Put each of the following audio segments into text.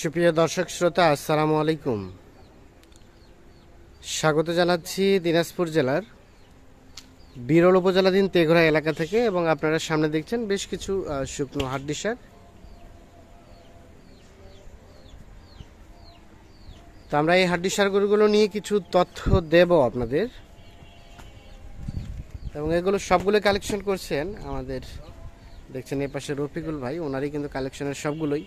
সুপ্রিয় দর্শক শ্রোতা, আসসালামু আলাইকুম। স্বাগত জানাচ্ছি দিনাজপুর জেলার বিরল উপজেলাধীন তেঘরা এলাকা থেকে এবং আপনারা সামনে দেখছেন বেশ কিছু শুকনো হাড্ডি সার। তো আমরা এই হাড্ডি সার গরুগুলো নিয়ে কিছু তথ্য দেব আপনাদের। এবং এগুলো সবগুলো কালেকশন করছেন আমাদের, দেখছেন এ পাশে রফিকুল ভাই, ওনারই কিন্তু কালেকশনের সবগুলোই।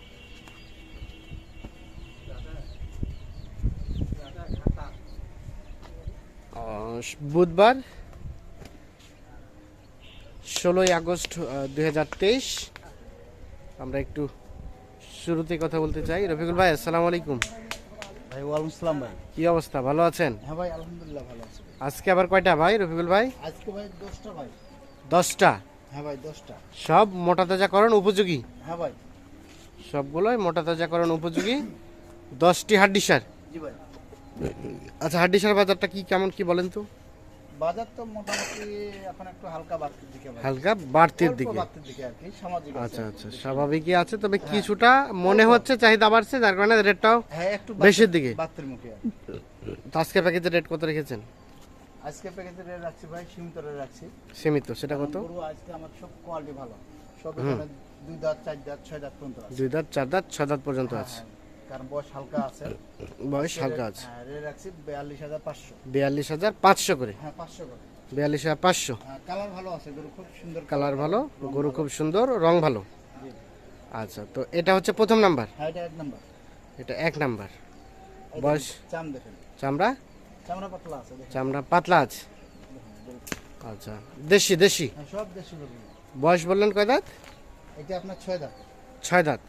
বুধবার ষোলোই আগস্ট দু হাজার তেইশ। আমরা একটু শুরুতে কথা বলতে চাই। রফিকুল ভাই আসসালামু আলাইকুম। ভাই ওয়ালাইকুম ভাই। কি অবস্থা? ভালো আছেন? হ্যাঁ ভাই আলহামদুলিল্লাহ ভালো আছি আজকে আবার কয়টা ভাই রফিকুল ভাই? আজকে ভাই দশটা ভাই। দশটা? হ্যাঁ ভাই দশটা। সব মোটা তাজাকরণ উপযোগী? হ্যাঁ ভাই। সবগুলোই মোটা তাজাকরণ উপযোগী। দশটি হাড্ডি সার জি ভাই। আচ্ছা হাড্ডি সার বাজারটা কি কেমন কি বলেন তো? বাজার তো মোটামুটি এখন একটু হালকা বাড়তির দিকে হালকা বাড়তির দিকে। বাড়তির দিকে আর কি সামাজিক আচ্ছা আচ্ছা স্বাভাবিকই আছে তবে কিছুটা মনে হচ্ছে চাহিদা বাড়ছে যার কারণে রেটটাও হ্যাঁ একটু বেশির দিকে। বাড়তির মুখে আজকের প্যাকেজের রেট কত রেখেছেন? আজকে প্যাকেজে রেট রাখছি ভাই সীমিত রেট রাখছি। সীমিত সেটা কত? আজকে আমার সব কোয়ালিটি ভালো। সব দুই দাঁত চার দাঁত ছয় দাঁত পর্যন্ত আছে। দুই দাঁত চার দাঁত ছয় দাঁত পর্যন্ত হ্যাঁ, আছে। হ্যাঁ, কারণ বয়স হালকা আছে। বয়স হালকা আছে। হ্যাঁ রাখছি বিয়াল্লিশ হাজার পাঁচশো। বিয়াল্লিশ হাজার পাঁচশো করে? হ্যাঁ পাঁচশো করে। বিয়াল্লিশ হাজার পাঁচশো? হ্যাঁ কালার ভালো আছে গরু খুব সুন্দর কালার। ভালো গরু খুব সুন্দর রং ভালো। আচ্ছা তো এটা হচ্ছে প্রথম নাম্বার? হ্যাঁ এটা এক নাম্বার। এটা এক নাম্বার। বয়স? চাম দেখেন। চামড়া? চামড়া পাতলা আছে চামড়া পাতলা আছে। আচ্ছা দেশি দেশি? সব দেশি বয়স বললেন কয় দাঁত? এটা আপনার ছয় দাঁত। ছয় দাঁত।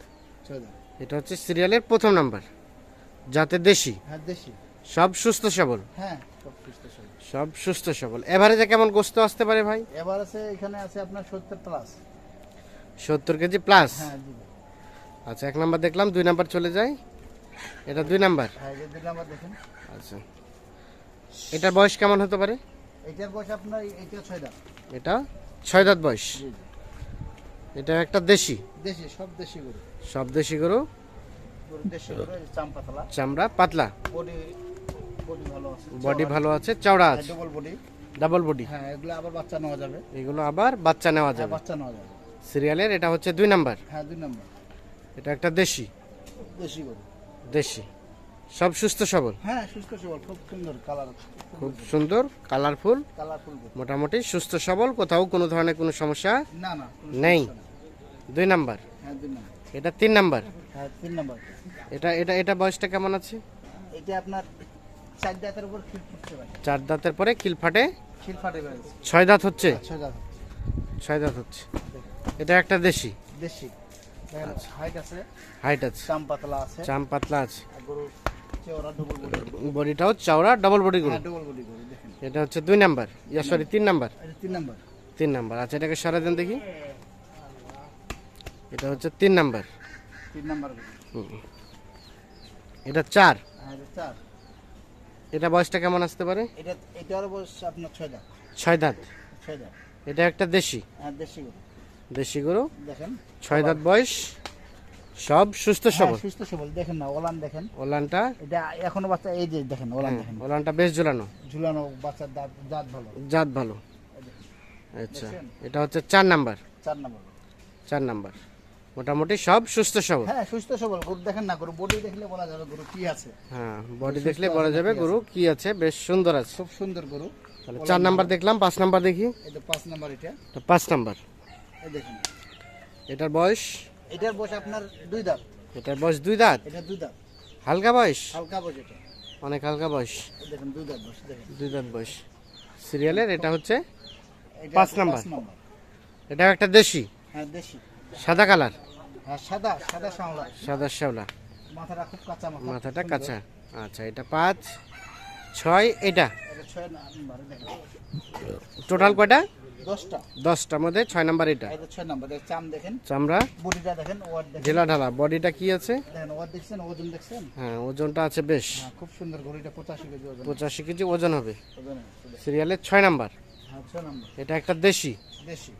ছয় দাঁত। এটা হচ্ছে সিরিয়ালের প্রথম নাম্বার যাতে দেশি। হ্যাঁ দেশি। সব সুস্থ সবল। হ্যাঁ সব সুস্থ সব সব সুস্থ সবল। এভারেজে কেমন গোস্ত আসতে পারে ভাই? এবার আছে এখানে আছে আপনার সত্তর প্লাস সত্তর কেজি প্লাস হ্যাঁ আচ্ছা এক নাম্বার দেখলাম দুই নাম্বার চলে যায়। এটা দুই নাম্বার হ্যাঁ এই যে নাম্বার দেখেন। আচ্ছা। এটার বয়স কেমন হতে পারে? এটার বয়স আপনার এটা ছয় দাঁত। এটা ছয় দাঁত বয়স। জি। এটা একটা দেশি? দেশি সব দেশি গরু। সব দেশি গরু? চামড়া পাতলা? বডি ভালো আছে চওড়া আছে। ডবল বডি ডাবল বডি হ্যাঁ এগুলো আবার বাচ্চা নেওয়া যাবে। এগুলো আবার বাচ্চা নেওয়া হ্যাঁ যাবে? বাচ্চা নেওয়া যাবে। সিরিয়ালের এটা হচ্ছে দুই নাম্বার? হ্যাঁ দুই নম্বর। এটা একটা দেশি? দেশি গরু। দেশি। সব সুস্থ সবল? হ্যাঁ সুস্থ সবল খুব সুন্দর কালার খুব সুন্দর কালারফুল কালারফুল মোটামুটি সুস্থ সবল কোথাও কোনো ধরনের কোনো সমস্যা না না নেই। দুই নাম্বার? হ্যাঁ দুই নম্বর। এটা তিন নাম্বার? হ্যাঁ তিন নম্বর। এটা এটা এটা বয়সটা কেমন আছে? এটা আপনার চার দাঁতের উপর খিল ফুটছে চার দাঁতের পরে ফাটে? খিল ফাটে ছয় দাঁত হচ্ছে? ছয় দাঁত ছয় দাঁত হচ্ছে। এটা একটা দেশি? দেশি। হাইট আছে। হাইট আছে। চাম পাতলা আছে। চাম পাতলা আছে। গরু বডিটাও চওড়া ডাবল বডি গরু এটা হচ্ছে দুই নাম্বার। ইয়া সরি তিন নাম্বার। তিন নম্বর। তিন নাম্বার। আচ্ছা এটাকে সরা দেন দেখি। এটা হচ্ছে তিন নাম্বার। তিন নম্বর। এটা চার। হ্যাঁ চার। এটা বয়সটা কেমন আসতে পারে? এটা এটার বয়স আপনার ছয় দাঁত। ছয় দাঁত। ছয় দাঁত। এটা একটা দেশি। হ্যাঁ দেশি গরু। দেশি গরু। দেখেন। ছয় দাঁত বয়স। সব সুস্থ হ্যাঁ, সবল। সুস্থ সবল। দেখেন না ওলান দেখেন। ওলানটা? এটা এখনও বাচ্চা এই যে দেখেন ওলান দেখেন। ওলানটা বেশ ঝুলানো। ঝুলানো বাচ্চার দাঁত দাঁত ভালো। জাত ভালো। আচ্ছা এটা হচ্ছে চার নাম্বার। চার নম্বর। চার নাম্বার। মোটামুটি সব সুস্থ সবল। হ্যাঁ সুস্থ সবল। গরু দেখেন না গরু বডি দেখলে বলা যাবে গরু কি আছে? হ্যাঁ বডি দেখলে বলা যাবে গরু কি আছে বেশ সুন্দর আছে। খুব সুন্দর গরু। তাহলে চার নাম্বার দেখলাম পাঁচ নাম্বার দেখি। এটা পাঁচ নাম্বার এটা পাঁচ নাম্বার। এই দেখেন। এটার বয়স? এটার বয়স আপনার দুই দাঁত। এটার বয়স দুই দাঁত? এটা দুই দাঁত। হালকা বয়স? হালকা বয়স এটা। অনেক হালকা বয়স। দেখেন দুই দাঁত বয়স দেখেন। দুই দাঁত বয়স। সিরিয়ালের এটা হচ্ছে পাঁচ নাম্বার। এটা একটা দেশি? হ্যাঁ দেশি। সাদা কালার? হ্যাঁ সাদা সাদা সামলা সাদা শ্যাওলা। মাথাটা খুব কাঁচা মাথা মাথাটা কাঁচা। আচ্ছা এটা পাঁচ ছয় এটা? টোটাল কয়টা? দশটা। মধ্যে ছয় নাম্বার এটা। এটা ছয় নাম্বার চাম দেখেন। চামড়া। বডিটা দেখেন ঢেলা বডিটা কি আছে? দেখছেন ওজন দেখছেন? হ্যাঁ ওজনটা আছে বেশ। হ্যাঁ খুব সুন্দর পঁচাশি কেজি ওজন। পঁচাশি কেজি ওজন হবে। সিরিয়ালের ছয় নাম্বার। হ্যাঁ ছয় এটা একটা দেশি। দেশি।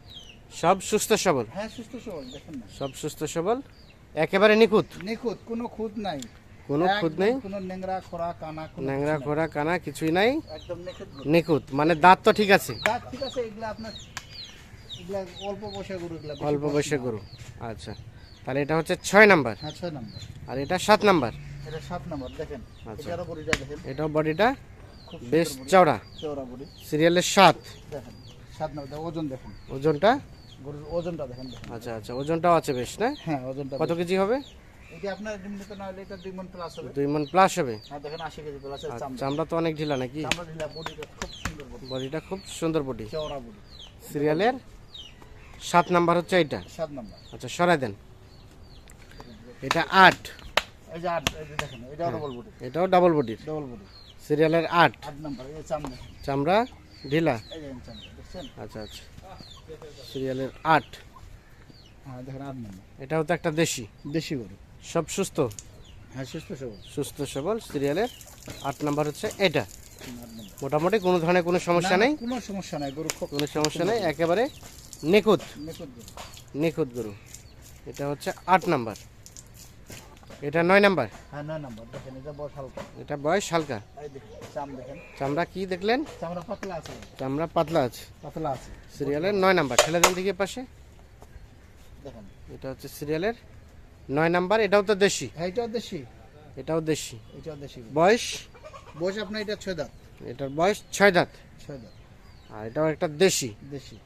সব সুস্থ সবল। হ্যাঁ সুস্থ সবল দেখেন সব সুস্থ সবল। একেবারে নিখুঁত। নিখুঁত কোনো খুঁত নাই। কোনো খুঁত নেই? কোনো ন্যাংরা খোরা কানা ন্যাংরা কিছুই নাই। একদম নিখুঁত মানে দাঁত তো ঠিক আছে। দাঁত ঠিক আছে এগুলা আপনার অল্প বয়সের গরু অল্প বয়স গরু আচ্ছা তাহলে এটা হচ্ছে ছয় নাম্বার। হ্যাঁ ছয় নম্বর। আর এটা সাত নাম্বার। এটা সাত নম্বর দেখেন আচ্ছা। বডিটা দেখেন। এটাও বডিটা বেশ চওড়া। চওড়া বডি। সিরিয়ালের সাত। দেখেন সাত নম্বর ওজন দেখেন। ওজনটা? গরুর ওজনটা দেখেন আচ্ছা আচ্ছা ওজনটাও আছে বেশ না? হ্যাঁ ওজনটা কত কেজি হবে? এটা আপনার নিম্নত না হলে এটা মন প্লাস হবে। দুই মন প্লাস হবে? হ্যাঁ দেখেন আশি কেজি প্লাস আর চামড়া। চামড়া তো অনেক ঢিলা নাকি? চামড়া ঢিলা বডিটা খুব সুন্দর বডি। বডিটা খুব সুন্দর বডি। চওড়া বডি। সিরিয়ালের নাম্বার হচ্ছে এটা? সাত নম্বর। আচ্ছা সরাই দেন। এটা আট। এই যে আট এই যে দেখেন এটাও ডবল বডি এটাও ডাবল বডির ডবল বডি সিরিয়ালের নম্বর এই চামড়া। চামড়া ঢিলা? এই দেখেন চামড়া দেখছেন? আচ্ছা আচ্ছা। সিরিয়ালের হ্যাঁ দেখেন আট নম্বর। এটাও তো একটা দেশি। দেশি গরু। সব সুস্থ? হ্যাঁ সুস্থ সবল। সুস্থ সবল সিরিয়ালের আট নাম্বার হচ্ছে এটা। মোটামুটি কোনো ধরনের কোনো সমস্যা নেই? কোনো সমস্যা নাই গরু কোনো সমস্যা নেই একেবারে নিখুঁত। নিখুঁত গরু। এটা হচ্ছে আট নাম্বার। এটা নয় নাম্বার? হ্যাঁ নয় নম্বর দেখেন এটা বড় হালকা। এটা বয়স হালকা। চাম দেখেন। চামড়া কি দেখলেন? চামড়া পাতলা আছে। চামড়া পাতলা আছে। পাতলা আছে। সিরিয়ালের নয় নাম্বার। ঠেলে দেন দিকে পাশে। দেখেন। এটা হচ্ছে সিরিয়ালের নয় নাম্বার এটাও তো দেশি। হ্যাঁ এটাও দেশি। এটাও দেশি। এটাও দেশি বয়স। বয়স? আপনার এটা ছয় দাঁত। এটার বয়স ছয় দাঁত। ছয় দাঁত। আর এটাও একটা দেশি। দেশি।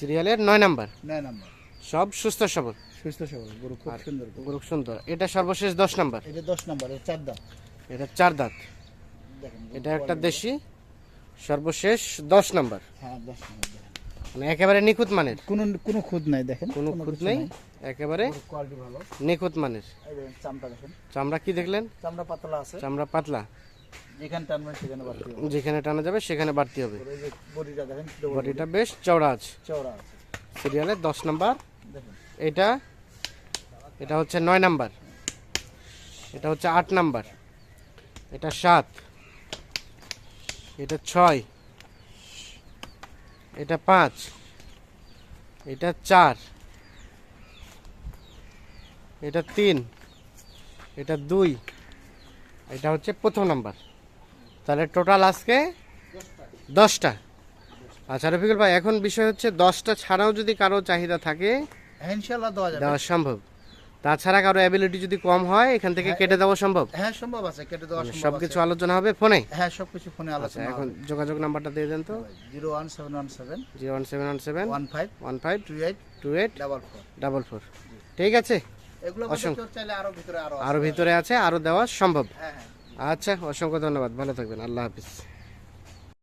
সিরিয়ালের নয় নাম্বার। নয় নম্বর। সব সুস্থ সবল। সুস্থ সবল গরু খুব সুন্দর গরু। সুন্দর। এটা সর্বশেষ দশ নাম্বার। এটা দশ নম্বর এটা চার দাঁত। এটা চার দাঁত। এটা একটা দেশি। সর্বশেষ দশ নাম্বার। হ্যাঁ দশ নম্বর। মানে একেবারে নিখুঁত মানের। কোনো কোনো খুদ নাই দেখেন। কোনো খুঁত নেই। একেবারে কোয়ালিটি ভালো। নিখুঁত মানের। চামড়া দেখেন। চামড়া কি দেখলেন? চামড়া পাতলা আছে। চামড়া পাতলা। যেখানে টানবেন সেখানে বাড়তি হবে। যেখানে টানা যাবে সেখানে বাড়তি হবে। বডিটা দেখেন বডিটা বেশ চওড়া আছে। চওড়া আছে। সিরিয়ালের দশ নাম্বার। দেখেন। এটা এটা হচ্ছে নয় নাম্বার। এটা হচ্ছে আট নাম্বার। এটা সাত। এটা ছয়। এটা পাঁচ। এটা চার। এটা তিন এটা দুই এটা হচ্ছে প্রথম নাম্বার। তাহলে টোটাল আজকে দশটা। আচ্ছা রফিকুল ভাই এখন বিষয় হচ্ছে দশটা ছাড়াও যদি কারও চাহিদা থাকে হ্যাঁ দেওয়া যাবে। দেওয়া সম্ভব। তাছাড়া কারও অ্যাবিলিটি যদি কম হয় এখান থেকে কেটে দেওয়া সম্ভব। হ্যাঁ সম্ভব আছে কেটে দেওয়া সম্ভব সব কিছু আলোচনা হবে ফোনে? হ্যাঁ সবকিছু ফোনে আচ্ছা আলোচনা এখন যোগাযোগ নাম্বারটা দিয়ে দেন তো। Zero one seven one seven. Zero one seven one seven. One five. One five. Two eight. Two eight. Double four. Double four. ঠিক আছে? আরও ভিতরে আছে। আরও দেওয়া সম্ভব। হ্যাঁ হ্যাঁ। আচ্ছা অসংখ্য ধন্যবাদ ভালো থাকবেন আল্লাহ হাফিজ।